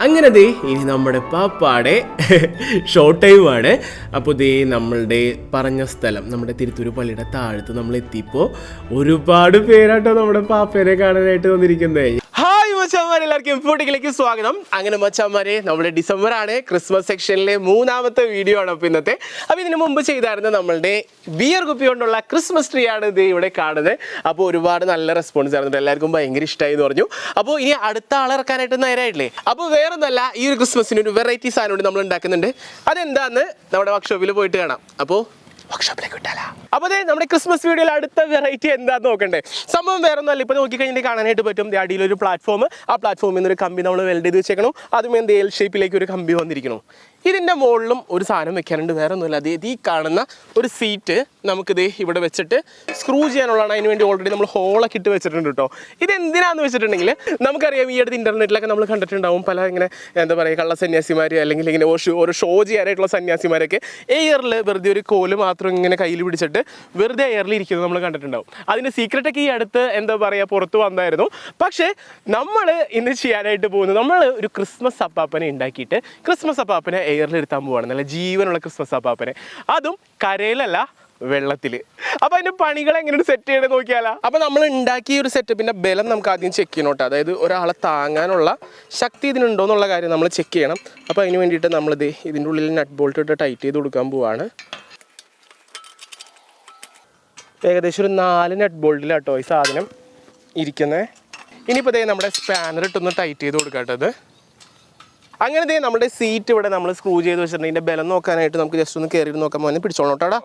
അങ്ങനെ ദേ ഇനി നമ്മുടെ പാപ്പാടെ ഷോർട്ട് ടൈമാണ് അപ്പോൾ ദേ നമ്മളുടെ പറഞ്ഞ സ്ഥലം നമ്മുടെ തിരുത്തൂർ പള്ളിയുടെ താഴത്ത് നമ്മൾ എത്തിയപ്പോൾ ഒരുപാട് പേരാട്ടോ നമ്മുടെ പാപ്പേനെ കാണാനായിട്ട് വന്നിരിക്കുന്നത് മച്ചാമാരെ എല്ലാവർക്കും ഇമ്പോട്ടിലേക്ക് സ്വാഗതം. അങ്ങനെ മച്ചാമാരെ നമ്മുടെ ഡിസംബർ ആണ് ക്രിസ്മസ് സെക്ഷനിലെ മൂന്നാമത്തെ വീഡിയോ ആണ് അപ്പോൾ ഇന്നത്തെ. അപ്പോൾ ഇതിനു മുമ്പ് ചെയ്തായിരുന്ന നമ്മളുടെ ബിയർ കുപ്പി കൊണ്ടുള്ള ക്രിസ്മസ് ട്രീ ആണ് ഇത് ഇവിടെ കാണുന്നത്. അപ്പോൾ ഒരുപാട് നല്ല റെസ്പോൺസ് ആയിരുന്നു. എല്ലാവർക്കും ഭയങ്കര ഇഷ്ടമായി എന്ന് പറഞ്ഞു. അപ്പോൾ ഇനി അടുത്ത ആളിറക്കാനായിട്ട് നേരായിട്ടില്ലേ അപ്പോൾ വേറൊന്നല്ല ഈ ഒരു ക്രിസ്മസിന് ഒരു വെറൈറ്റി സാധനം നമ്മൾ ഉണ്ടാക്കുന്നുണ്ട്. അതെന്താന്ന് നമ്മുടെ വർക്ക്ഷോപ്പിൽ പോയിട്ട് കാണാം. അപ്പോൾ വർക്ക്ഷോപ്പിലേക്ക് വിട്ടാലാ. അപ്പോൾ അതെ നമ്മുടെ ക്രിസ്മസ് വീഡിയോയിൽ അടുത്ത വെറൈറ്റി എന്താന്ന് നോക്കണ്ടേ? സംഭവം വേറെ ഒന്നുമല്ല ഇപ്പോൾ നോക്കിക്കഴിഞ്ഞാൽ കാണാനായിട്ട് പറ്റും. അടിയിലൊരു പ്ലാറ്റ്ഫോം ആ പ്ലാറ്റ്ഫോമിൽ നിന്ന് ഒരു കമ്പി നമ്മൾ വെൽഡ് ചെയ്ത് വെച്ചേക്കണം. അതും എന്ത് എൽ ഷേപ്പിലേക്ക് ഒരു കമ്പി വന്നിരിക്കണം. ഇതിന്റെ മുകളിലും ഒരു സാധനം വെക്കാനുണ്ട് വേറെ ഒന്നുമില്ല അതേ ഈ കാണുന്ന ഒരു സീറ്റ് നമുക്കിത് ഇവിടെ വെച്ചിട്ട് സ്ക്രൂ ചെയ്യാനുള്ളതാണ്. അതിന് വേണ്ടി ഓൾറെഡി നമ്മൾ ഹോളൊക്കെ ഇട്ട് വെച്ചിട്ടുണ്ട് കേട്ടോ. ഇത് എന്തിനാന്ന് വെച്ചിട്ടുണ്ടെങ്കിൽ നമുക്കറിയാം ഈ അടുത്ത് ഇന്റർനെറ്റിലൊക്കെ നമ്മൾ കണ്ടിട്ടുണ്ടാവും. പല ഇങ്ങനെ എന്താ പറയുക കള്ള സന്യാസിമാർ അല്ലെങ്കിൽ ഇങ്ങനെ ഒരു ഷോ ചെയ്യാനായിട്ടുള്ള സന്യാസിമാരൊക്കെ എയറിൽ വെറുതെ ഒരു കോൽ മാത്രം ഇങ്ങനെ കയ്യിൽ പിടിച്ചിട്ട് വെറുതെ എയറിൽ ഇരിക്കുന്നത് നമ്മൾ കണ്ടിട്ടുണ്ടാവും. അതിന്റെ സീക്രട്ടൊക്കെ ഈ അടുത്ത് എന്താ പറയുക പുറത്ത് വന്നായിരുന്നു. പക്ഷേ നമ്മൾ ഇന്ന് ചെയ്യാനായിട്ട് പോകുന്നത് നമ്മൾ ഒരു ക്രിസ്മസ് അപ്പാപ്പനെ ഉണ്ടാക്കിയിട്ട് ക്രിസ്മസ് അപ്പാപ്പനെ എയറിൽ എടുത്താൻ പോവാണ്. നല്ല ജീവനുള്ള ക്രിസ്മസ് അപ്പാപ്പനെ അതും കരയിലല്ല വെള്ളത്തിൽ അപ്പൊ അതിന്റെ പണികൾ എങ്ങനെയാണ് സെറ്റ് ചെയ്യണമെന്ന് നോക്കിയാലോ. അപ്പൊ നമ്മൾ ഉണ്ടാക്കിയ ഒരു സെറ്റപ്പിന്റെ ബലം നമുക്ക് ആദ്യം ചെക്ക് ചെയ്യണം കേട്ടോ. അതായത് ഒരാളെ താങ്ങാനുള്ള ശക്തി ഇതിനുണ്ടോ എന്നുള്ള കാര്യം നമ്മൾ ചെക്ക് ചെയ്യണം. അപ്പോൾ അതിന് വേണ്ടിയിട്ട് നമ്മളിത് ഇതിന്റെ ഉള്ളിൽ നട്ട് ബോൾട്ട് ഇട്ട് ടൈറ്റ് ചെയ്ത് കൊടുക്കാൻ പോവാണ്. ഏകദേശം ഒരു നാല് നെറ്റ് ബോൾട്ടിലാട്ടോ ഈ സാധനം ഇരിക്കുന്നത് ഇനിയിപ്പോൾ നമ്മുടെ സ്പാനർ ഇട്ടൊന്ന് ടൈറ്റ് ചെയ്ത് കൊടുക്കാട്ടത് അങ്ങനെ ദേ നമ്മുടെ സീറ്റ് ഇവിടെ നമ്മൾ സ്ക്രൂ ചെയ്ത് വെച്ചിട്ടുണ്ട്. ഇതിന്റെ ബലം നോക്കാനായിട്ട് നമുക്ക് ജസ്റ്റ് ഒന്ന് കയറി നോക്കാൻ പോകുന്നത് പിടിച്ചോളൂ കേട്ടോ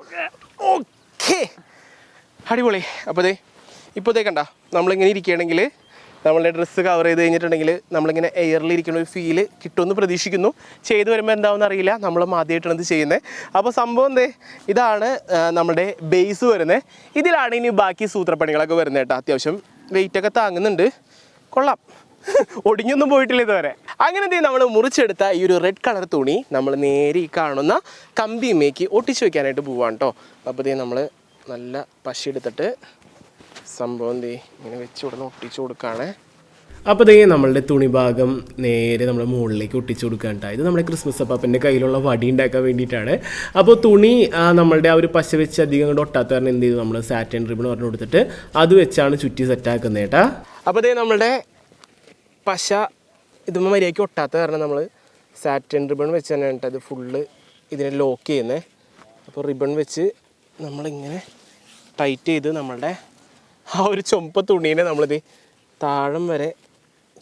ഓക്കെ അടിപൊളി. അപ്പോൾ ദേ ഇപ്പോൾ ദേ കണ്ട നമ്മളിങ്ങനെ ഇരിക്കുകയാണെങ്കിൽ നമ്മളുടെ ഡ്രസ്സ് കവർ ചെയ്ത് കഴിഞ്ഞിട്ടുണ്ടെങ്കിൽ നമ്മളിങ്ങനെ എയറിൽ ഇരിക്കുന്ന ഒരു ഫീൽ കിട്ടുമെന്ന് പ്രതീക്ഷിക്കുന്നു. ചെയ്തു വരുമ്പോൾ എന്താണെന്ന് അറിയില്ല. നമ്മൾ ആദ്യമായിട്ടാണ് ഇത് ചെയ്യുന്നത്. അപ്പോൾ സംഭവം എന്തേ ഇതാണ് നമ്മുടെ ബേസ് വരുന്നത് ഇതിലാണ് ഇനി ബാക്കി സൂത്രപ്പണികളൊക്കെ വരുന്നത് കേട്ടോ. അത്യാവശ്യം വെയിറ്റൊക്കെ താങ്ങുന്നുണ്ട്. കൊള്ളാം. ഒടിഞ്ഞൊന്നും പോയിട്ടില്ല ഇതുവരെ. അങ്ങനെ എന്തെങ്കിലും നമ്മൾ മുറിച്ചെടുത്ത ഈ ഒരു റെഡ് കളർ തുണി നമ്മൾ നേരെ ഈ കാണുന്ന കമ്പിമേക്ക് ഒട്ടിച്ചു വെക്കാനായിട്ട് പോവാണ് കേട്ടോ അപ്പോൾ നമ്മൾ നല്ല പശ എടുത്തിട്ട് സംഭവം എന്ത് ഇങ്ങനെ വെച്ച് ഉടനെ ഒട്ടിച്ചു കൊടുക്കുകയാണേ അപ്പോൾ ദേ നമ്മളുടെ തുണി ഭാഗം നേരെ നമ്മുടെ മുകളിലേക്ക് ഒട്ടിച്ചു കൊടുക്കാൻ ഇത് നമ്മുടെ ക്രിസ്മസ് അപ്പാപ്പന്റെ കയ്യിലുള്ള വടി ഉണ്ടാക്കാൻ വേണ്ടിയിട്ടാണ്. അപ്പോൾ തുണി നമ്മളുടെ ആ ഒരു പശ വെച്ച് അധികം കൊണ്ട് ഒട്ടാത്ത കാരണം എന്ത് ചെയ്തു? നമ്മൾ സാറ്റൻ റിബൺ പറഞ്ഞു കൊടുത്തിട്ട് അത് വെച്ചാണ് ചുറ്റി സെറ്റാക്കുന്നത് കേട്ടാ അപ്പോൾ ദേ നമ്മളുടെ പശ ഇതുമ്പോൾ മര്യാദയ്ക്ക് ഒട്ടാത്ത കാരണം നമ്മൾ സാറ്റൻ റിബൺ വെച്ച് കേട്ടോ ഇത് ഫുള്ള് ഇതിനെ ലോക്ക് ചെയ്യുന്നത് അപ്പോൾ റിബൺ വെച്ച് നമ്മളിങ്ങനെ ടൈറ്റ് ചെയ്ത് നമ്മളുടെ ആ ഒരു ചുമപ്പ തുണീനെ നമ്മളിത് താഴം വരെ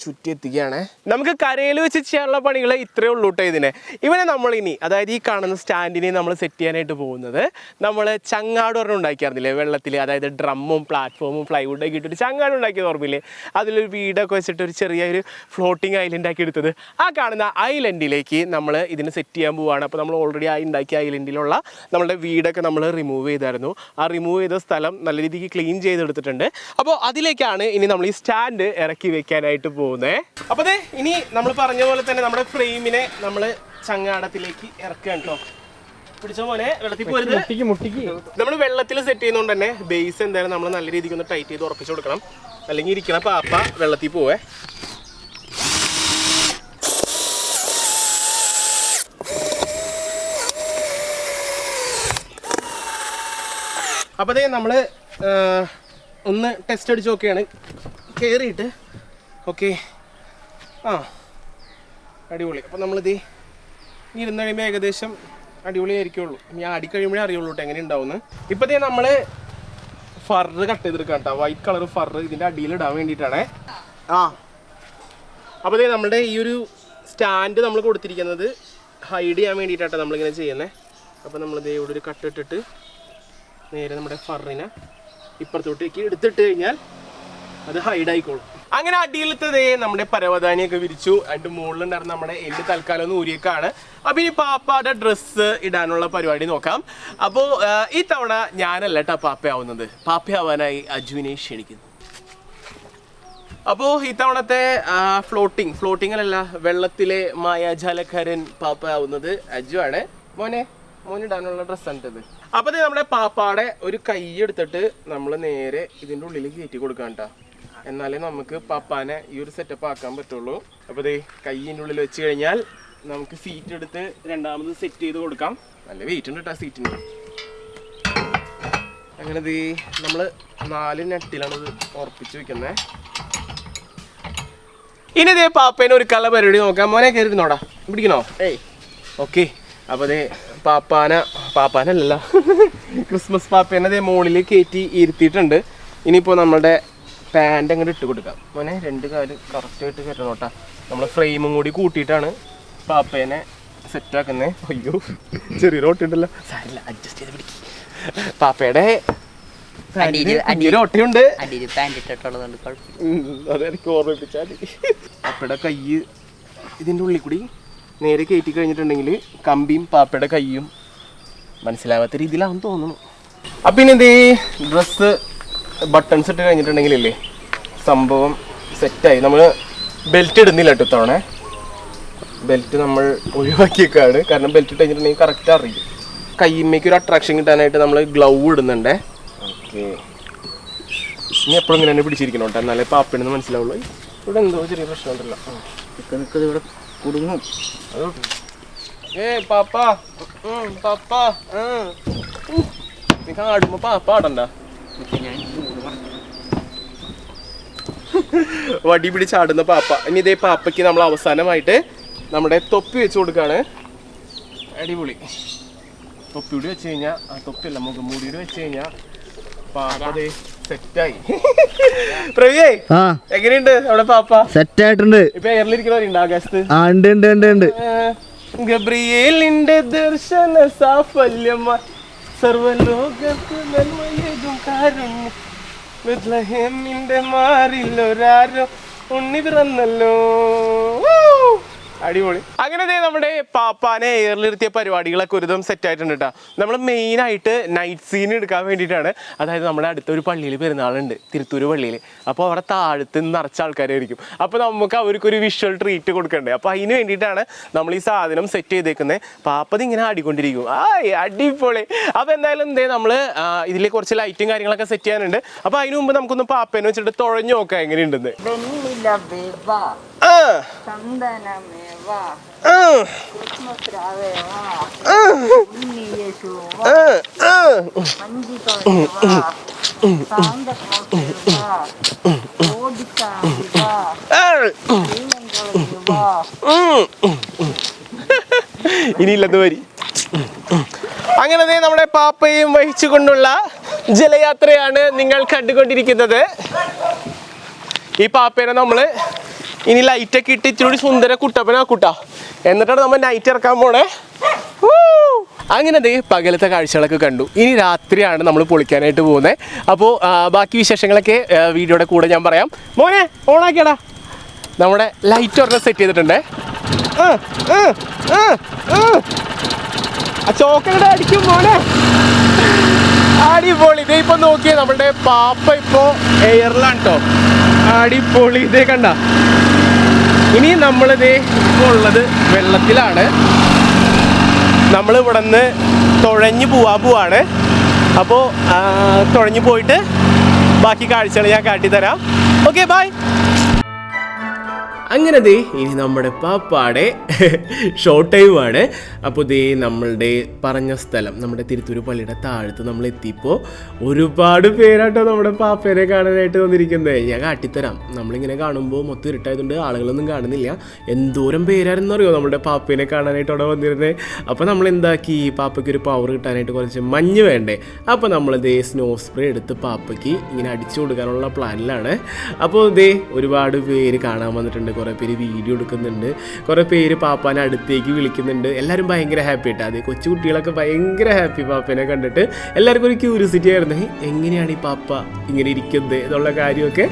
ചുറ്റി എത്തിക്കുകയാണ് നമുക്ക് കരയിൽ വെച്ച് ചെയ്യാനുള്ള പണികൾ ഇത്രയേ ഉള്ളൂ കേട്ടോ ഇതിനെ. ഇവനെ നമ്മളിനി അതായത് ഈ കാണുന്ന സ്റ്റാൻഡിനെ നമ്മൾ സെറ്റ് ചെയ്യാനായിട്ട് പോകുന്നത് നമ്മൾ ചങ്ങാട് ഒരെണ്ണം ഉണ്ടാക്കിയായിരുന്നില്ലേ വെള്ളത്തിൽ അതായത് ഡ്രമ്മും പ്ലാറ്റ്ഫോമും പ്ലൈവുഡൊക്കെ ഇട്ടിട്ട് ചങ്ങാട് ഉണ്ടാക്കിയത് ഓർമ്മയില്ലേ? അതിലൊരു വീടൊക്കെ വെച്ചിട്ട് ഒരു ചെറിയൊരു ഫ്ലോട്ടിംഗ് ഐലൻഡ് ആക്കി എടുത്തത്. ആ കാണുന്ന ഐലൻഡിലേക്ക് നമ്മൾ ഇതിന് സെറ്റ് ചെയ്യാൻ പോവുകയാണ് അപ്പോൾ നമ്മൾ ഓൾറെഡി ആ ഉണ്ടാക്കിയ ഐലൻഡിലുള്ള നമ്മുടെ വീടൊക്കെ നമ്മൾ റിമൂവ് ചെയ്തായിരുന്നു. ആ റിമൂവ് ചെയ്ത സ്ഥലം നല്ല രീതിക്ക് ക്ലീൻ ചെയ്തെടുത്തിട്ടുണ്ട്. അപ്പോൾ അതിലേക്കാണ് ഇനി നമ്മൾ ഈ സ്റ്റാൻഡ് ഇറക്കി വെക്കാനായിട്ട് പോകുന്നത് അപ്പോൾ അതെ ഇനി നമ്മൾ പറഞ്ഞ പോലെ തന്നെ നമ്മുടെ ഫ്രെയിമിനെ നമ്മൾ ചങ്ങാടത്തിലേക്ക് ഇറക്കുകയാണ് കേട്ടോ പിടിച്ച പോലെ വെള്ളത്തിൽ പോരുത്. മുട്ടിക്ക് മുട്ടിക്ക്. നമ്മൾ വെള്ളത്തിൽ സെറ്റ് ചെയ്യുന്നതുകൊണ്ട് തന്നെ ബേസ് എന്തായാലും നമ്മൾ നല്ല രീതിക്ക് ഒന്ന് ടൈറ്റ് ചെയ്ത് ഉറപ്പിച്ചു കൊടുക്കണം. അല്ലെങ്കിൽ ഇരിക്കണ പാപ്പ വെള്ളത്തിൽ പോവേ. അപ്പോൾ അതേ നമ്മൾ ഒന്ന് ടെസ്റ്റ് അടിച്ച് നോക്കുകയാണ് കയറിയിട്ട് ഓക്കെ. ആ അടിപൊളി. അപ്പോൾ നമ്മളിത് ഇനി ഇരുന്ന് കഴിയുമ്പോൾ ഏകദേശം അടിപൊളിയായിരിക്കുള്ളൂ. ഞാൻ അടിക്കഴിയുമ്പോഴേ കഴിയുമ്പോഴേ അറിയുള്ളൂ കേട്ടോ എങ്ങനെ ഉണ്ടാവുമെന്ന് ഇപ്പോഴത്തേ നമ്മൾ ഫറ് കട്ട് ചെയ്തെടുക്കാം കേട്ടോ വൈറ്റ് കളർ ഫറ് ഇതിന്റെ അടിയിൽ ഇടാൻ വേണ്ടിയിട്ടാണേ. ആ. അപ്പോൾ ദേ നമ്മുടെ ഈ ഒരു സ്റ്റാൻഡ് നമ്മൾ കൊടുത്തിരിക്കുന്നത് ഹൈഡ് ചെയ്യാൻ വേണ്ടിയിട്ടാണ് നമ്മളിങ്ങനെ ചെയ്യുന്നത് അപ്പോൾ നമ്മൾ ദേ ഇവിടെ ഒരു കട്ട് ഇട്ടിട്ട് നേരെ നമ്മുടെ ഫറിനെ ഇപ്പുറത്തോട്ടേക്ക് എടുത്തിട്ട് കഴിഞ്ഞാൽ അത് ഹൈഡ് ആയിക്കോളും. അങ്ങനെ അടിയിലത്തതേ നമ്മുടെ പരവതാനിയൊക്കെ വിരിച്ചു. അതിന്റെ മുകളിലുണ്ടായിരുന്ന നമ്മുടെ എല്ല് തൽക്കാലം ഒന്ന് ഊരിയേക്കാണ്. അപ്പൊ ഈ പാപ്പയുടെ ഡ്രസ്സ് ഇടാനുള്ള പരിപാടി നോക്കാം. അപ്പോൾ ഈ തവണ ഞാനല്ല കേട്ടോ പാപ്പയാവുന്നത്. പാപ്പയാവാനായി അജുവിനെ ക്ഷണിക്കുന്നു. അപ്പോൾ ഇത്തവണത്തെ ഫ്ലോട്ടിംഗ് ഫ്ലോട്ടിങ്ങിലല്ല വെള്ളത്തിലെ മായാജാലക്കാരൻ പാപ്പയാവുന്നത് അജു ആണ്. മോനെ മോനിടാനുള്ള ഡ്രസ് ഇത് അപ്പോൾ നമ്മുടെ പാപ്പാടെ ഒരു കൈ എടുത്തിട്ട് നമ്മൾ നേരെ ഇതിന്റെ ഉള്ളിലേക്ക് കയറ്റി കൊടുക്കാം കേട്ടോ എന്നാലേ നമുക്ക് പപ്പാനെ ഈ ഒരു സെറ്റപ്പ് ആക്കാൻ പറ്റുള്ളൂ. അപ്പോൾ ദേ കൈയിന്റെ ഉള്ളിൽ വെച്ച് കഴിഞ്ഞാൽ നമുക്ക് സീറ്റ് എടുത്ത് രണ്ടാമത് സെറ്റ് ചെയ്ത് കൊടുക്കാം. നല്ല വെയിറ്റ് ഉണ്ട് കേട്ടോ സീറ്റിന് അങ്ങനെ ദേ നമ്മൾ നാല് നെട്ടിലാണ് ഇത് ഉറപ്പിച്ച് വെക്കുന്നത് ഇനി ഇതേ പാപ്പേനെ ഒരു കള പരിപാടി നോക്കാം. മോനെ കയറിയിരുന്നോടാ പിടിക്കണോ? ഏയ്. ഓക്കെ. അപ്പോൾ ദേ പാപ്പാന പാപ്പാനല്ലല്ലോ. ക്രിസ്മസ് പാപ്പേനെ അതേ മുകളിൽ കയറ്റി ഇരുത്തിയിട്ടുണ്ട്. ഇനിയിപ്പോൾ നമ്മുടെ പാന്റ് അങ്ങോട്ട് ഇട്ട് കൊടുക്കാം. മോനെ രണ്ട് കാൽ കറക്റ്റായിട്ട് കയറ്റണം കേട്ടോ. നമ്മൾ ഫ്രെയിമും കൂടി കൂട്ടിയിട്ടാണ് പാപ്പേനെ സെറ്റാക്കുന്നത് അയ്യോ ചെറിയൊരു ഓട്ടുണ്ടല്ലോ സാരില്ല അഡ്ജസ്റ്റ് ചെയ്ത് പിടിക്കും. പാപ്പയുടെ അതെനിക്ക് ഓർമ്മിപ്പിച്ചാൽ പാപ്പയുടെ കൈ ഇതിന്റെ ഉള്ളിൽ കൂടി നേരെ കയറ്റി കഴിഞ്ഞിട്ടുണ്ടെങ്കിൽ കമ്പിയും പാപ്പയുടെ കൈയും മനസ്സിലാവാത്ത രീതിയിലാണെന്ന് തോന്നുന്നു. അപ്പം പിന്നെ എന്തേ ഡ്രസ്സ് ബട്ടൺസ് ഇട്ട് കഴിഞ്ഞിട്ടുണ്ടെങ്കിലല്ലേ സംഭവം സെറ്റായി നമ്മൾ ബെൽറ്റ് ഇടുന്നില്ല കേട്ടോ ഇത്തവണ. ബെൽറ്റ് നമ്മൾ ഒഴിവാക്കിയേക്കാണ്. കാരണം ബെൽറ്റ് ഇട്ട് കഴിഞ്ഞിട്ടുണ്ടെങ്കിൽ കറക്റ്റ് അറിയും. കയ്യമ്മയ്ക്ക് ഒരു അട്രാക്ഷൻ കിട്ടാനായിട്ട് നമ്മൾ ഗ്ലൗ ഇടുന്നുണ്ടേ. ഓക്കെ. ഇനി എപ്പോഴും ഇങ്ങനെ തന്നെ പിടിച്ചിരിക്കണം കേട്ടോ എന്നാലേ പാപ്പിണെന്ന് മനസ്സിലാവുള്ളൂ. ഇവിടെ എന്തോ ചെറിയ പ്രശ്നം ഉണ്ടല്ലോ ഇവിടെ കുടുങ്ങും. ഏ പാപ്പ. പാപ്പ. നീ കാടുമ്പോ പാപ്പ ആടണ്ട. ഞാൻ. വടി പിടിച്ചാടുന്ന പാപ്പ. ഇനി ഇതേ പാപ്പയ്ക്ക് നമ്മൾ അവസാനമായിട്ട് നമ്മുടെ തൊപ്പി വെച്ച് കൊടുക്കാണ്. അടിപൊളി. തൊപ്പി കൂടി വെച്ച് കഴിഞ്ഞാൽ ആ തൊപ്പിയല്ല മുഖം കൂടി വെച്ച് കഴിഞ്ഞാൽ പാപ്പതേ സെറ്റായി. പ്രവിയേ എങ്ങനെയുണ്ട് അവിടെ പാപ്പ? സെറ്റ് ആയിട്ടുണ്ട് ഇപ്പൊ എയറിലിരിക്കുന്നവരുണ്ട് ആകാശത്ത്? ആ ഉണ്ട് ഉണ്ട് ഉണ്ട് ഉണ്ട്. ഗബ്രിയേലിന്റെ ദർശന സാഫല്യമായി സർവലോകത്ത് നന്മയേകും കാരുണ്യം. ബെത്ലഹേമിന്റെ മാറിലൊരാരോ ഉണ്ണി പിറന്നല്ലോ! അടിപൊളി. അങ്ങനെ ദേ നമ്മുടെ പാപ്പാനെ എയറിലിരുത്തിയ പരിപാടികളൊക്കെ ഒരുതും സെറ്റ് ആയിട്ടുണ്ട് കേട്ടോ നമ്മൾ മെയിനായിട്ട് നൈറ്റ് സീൻ എടുക്കാൻ വേണ്ടിയിട്ടാണ്. അതായത് നമ്മുടെ അടുത്തൊരു പള്ളിയിൽ പെരുന്നാളുണ്ട് തിരുത്തൂർ പള്ളിയിൽ അപ്പോൾ അവിടെ താഴത്ത് നിറച്ച ആൾക്കാരായിരിക്കും. അപ്പോൾ നമുക്ക് അവർക്കൊരു വിഷ്വൽ ട്രീറ്റ് കൊടുക്കണ്ടേ. അപ്പോൾ അതിന് വേണ്ടിയിട്ടാണ് നമ്മൾ ഈ സാധനം സെറ്റ് ചെയ്തേക്കുന്നത് പാപ്പത് ഇങ്ങനെ ആടിക്കൊണ്ടിരിക്കും. ആയ് അടിപൊളി. അപ്പോൾ എന്തായാലും എന്തേ നമ്മൾ ഇതിൽ കുറച്ച് ലൈറ്റും കാര്യങ്ങളൊക്കെ സെറ്റ് ചെയ്യാനുണ്ട്. അപ്പോൾ അതിനു മുമ്പ് നമുക്കൊന്ന് പാപ്പേനെ വെച്ചിട്ട് തുഴഞ്ഞു നോക്കാം എങ്ങനെയുണ്ടെന്ന്. ഇനിയില്ലെന്ന് വരി. അങ്ങനെ നമ്മുടെ പാപ്പയും വഹിച്ചുകൊണ്ടുള്ള ജലയാത്രയാണ് നിങ്ങൾ കണ്ടുകൊണ്ടിരിക്കുന്നത്. ഈ പാപ്പേനെ നമ്മൾ ഇനി ലൈറ്റൊക്കെ ഇട്ട് ഇച്ചിരി സുന്ദര കുട്ടപ്പനാക്കൂട്ടാ എന്നിട്ടാണ് നമ്മൾ നൈറ്റ് ഇറക്കാൻ പോണേ. അങ്ങനെ ദേ പകലത്തെ കാഴ്ചകളൊക്കെ കണ്ടു. ഇനി രാത്രിയാണ് നമ്മൾ പൊളിക്കാനായിട്ട് പോകുന്നത് അപ്പോൾ ബാക്കി വിശേഷങ്ങളൊക്കെ വീഡിയോയുടെ കൂടെ ഞാൻ പറയാം. മോനെ ഓണാക്കിയടാ. നമ്മുടെ ലൈറ്റ് ഒരെണ്ണം സെറ്റ് ചെയ്തിട്ടുണ്ടേ. ആ, ചോക്കലയുടെ അടിക്കും മോനെ. അടിപൊളി. ഇതേ ഇപ്പൊ നോക്കിയേ നമ്മുടെ പാപ്പ ഇപ്പോ എയറിലാണ് കേട്ടോ അടിപൊളി. ഇതേ കണ്ട. ഇനി നമ്മളിത് ഇപ്പോൾ ഉള്ളത് വെള്ളത്തിലാണ്. നമ്മൾ ഇവിടെ നിന്ന് തുഴഞ്ഞു പോവാ പോവാണ്. അപ്പോൾ തുഴഞ്ഞു പോയിട്ട് ബാക്കി കാഴ്ചകൾ ഞാൻ കാട്ടിത്തരാം. ഓക്കെ ബൈ അങ്ങനെ ദേ ഇനി നമ്മുടെ പാപ്പാടെ ഷോർട്ട് ടൈമാണ് അപ്പോൾ ദേ നമ്മളുടെ പറഞ്ഞ സ്ഥലം നമ്മുടെ തിരുത്തൂർ പള്ളിയുടെ താഴത്ത് നമ്മൾ എത്തിയപ്പോൾ ഒരുപാട് പേരാട്ടോ നമ്മുടെ പാപ്പേനെ കാണാനായിട്ട് വന്നിരിക്കുന്നത് ഞാൻ കാട്ടിത്തരാം. നമ്മളിങ്ങനെ കാണുമ്പോൾ മൊത്തം ഇരുട്ടായതുകൊണ്ട് ആളുകളൊന്നും കാണുന്നില്ല. എന്തോരം പേരായിരുന്നു അറിയോ നമ്മുടെ പാപ്പേനെ കാണാനായിട്ട് അവിടെ വന്നിരുന്നത് അപ്പോൾ നമ്മൾ എന്താക്കി പാപ്പയ്ക്ക് ഒരു പവർ കിട്ടാനായിട്ട് കുറച്ച് മഞ്ഞ് വേണ്ടേ? അപ്പോൾ നമ്മൾ ദേ സ്നോ സ്പ്രേ എടുത്ത് പാപ്പയ്ക്ക് ഇങ്ങനെ അടിച്ചു കൊടുക്കാനുള്ള പ്ലാനിലാണ് അപ്പോൾ ദേ ഒരുപാട് പേര് കാണാൻ വന്നിട്ടുണ്ട് കുറേ പേര് വീഡിയോ എടുക്കുന്നുണ്ട്. കുറേ പേര് പാപ്പാനെ അടുത്തേക്ക് വിളിക്കുന്നുണ്ട്. എല്ലാവരും ഭയങ്കര ഹാപ്പി ആയിട്ട്. അതെ കൊച്ചു കുട്ടികളൊക്കെ ഭയങ്കര ഹാപ്പി പാപ്പനെ കണ്ടിട്ട് എല്ലാവർക്കും ഒരു ക്യൂരിയോസിറ്റി ആയിരുന്നു. എങ്ങനെയാണ് ഈ പാപ്പ ഇങ്ങനെ ഇരിക്കുന്നത് എന്നുള്ള കാര്യമൊക്കെ.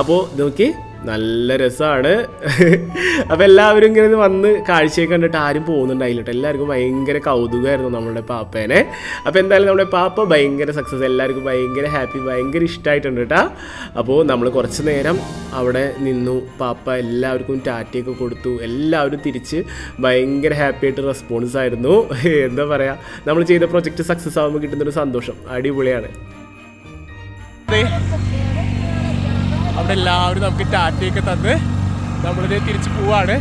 അപ്പോൾ നോക്കി നല്ല രസമാണ് അപ്പോൾ എല്ലാവരും ഇങ്ങനെ വന്ന് കാഴ്ചയൊക്കെ കണ്ടിട്ട് ആരും പോകുന്നുണ്ടായില്ല കേട്ടോ എല്ലാവർക്കും ഭയങ്കര കൗതുകമായിരുന്നു നമ്മുടെ പാപ്പേനെ. അപ്പോൾ എന്തായാലും നമ്മുടെ പാപ്പ ഭയങ്കര സക്സസ് എല്ലാവർക്കും ഭയങ്കര ഹാപ്പി ഭയങ്കര ഇഷ്ടമായിട്ടുണ്ട് കേട്ടോ അപ്പോൾ നമ്മൾ കുറച്ച് നേരം അവിടെ നിന്നു. പാപ്പ എല്ലാവർക്കും ടാറ്റയൊക്കെ കൊടുത്തു. എല്ലാവരും തിരിച്ച് ഭയങ്കര ഹാപ്പി ആയിട്ട് റെസ്പോൺസ് ആയിരുന്നു. എന്താ പറയുക നമ്മൾ ചെയ്ത പ്രൊജക്റ്റ് സക്സസ് ആകുമ്പോൾ കിട്ടുന്നൊരു സന്തോഷം. അടിപൊളിയാണ്. അവിടെ എല്ലാവരും നമുക്ക് ടാറ്റയൊക്കെ തന്ന് നമ്മളിത് തിരിച്ച് പോവാണ്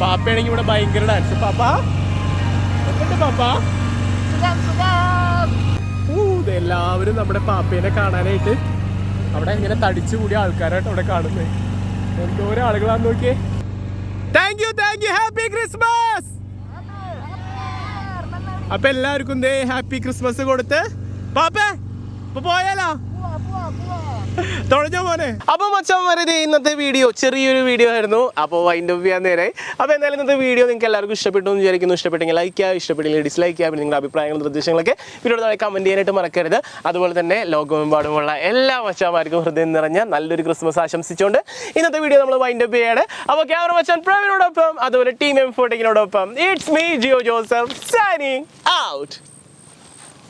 പാപ്പയാണെങ്കിൽ ഇവിടെ ഭയങ്കര ഡാൻസ് പാപ്പ പാപ്പ എല്ലാവരും നമ്മുടെ പാപ്പേനെ കാണാനായിട്ട് അവിടെ ഇങ്ങനെ തടിച്ചു കൂടിയ ആൾക്കാരായിട്ട് അവിടെ കാണുന്നത് എന്തോരം ആളുകളാന്ന് നോക്കിയേ thank you thank you happy Christmas അപ്പൊ എല്ലാവർക്കും ദേ ഹാപ്പി ക്രിസ്മസ് കൊടുത്ത് പാപ്പേ ഇപ്പൊ പോയാലോ തുഴഞ്ഞോ മോനെ. അപ്പൊ മച്ചാൻ വരെ ഇന്നത്തെ വീഡിയോ ചെറിയൊരു വീഡിയോ ആയിരുന്നു. അപ്പോൾ വൈൻഡ് ഓഫ് ചെയ്യാൻ നേരെ. അപ്പോൾ എന്തായാലും ഇന്നത്തെ വീഡിയോ നിങ്ങൾക്ക് എല്ലാവർക്കും ഇഷ്ടപ്പെട്ടു എന്ന് വിചാരിക്കുന്നു. ഇഷ്ടപ്പെട്ടെങ്കിൽ ലൈക്ക് ചെയ്യുക ഇഷ്ടപ്പെട്ടില്ലെങ്കിൽ ഡിസ്ലൈക്ക് ചെയ്യുക പിന്നെ നിങ്ങളുടെ അഭിപ്രായങ്ങളും നിർദ്ദേശങ്ങളൊക്കെ വീഡിയോ കമന്റ് ചെയ്യാനായിട്ട് മറക്കരുത്. അതുപോലെ തന്നെ ലോകമെമ്പാടുമുള്ള എല്ലാ മച്ചാന്മാർക്കും ഹൃദയം നിറഞ്ഞ നല്ലൊരു ക്രിസ്മസ് ആശംസിച്ചുകൊണ്ട് ഇന്നത്തെ വീഡിയോ നമ്മൾ വൈൻഡ് അപ്പ് ചെയ്യാണ്. അപ്പോൾ ക്യാമറ മച്ചാൻ പ്രവീണോടൊപ്പം അതുപോലെ team M ഫോർട്ടിങ്ങിനോടൊപ്പം it's me Jio Joseph signing out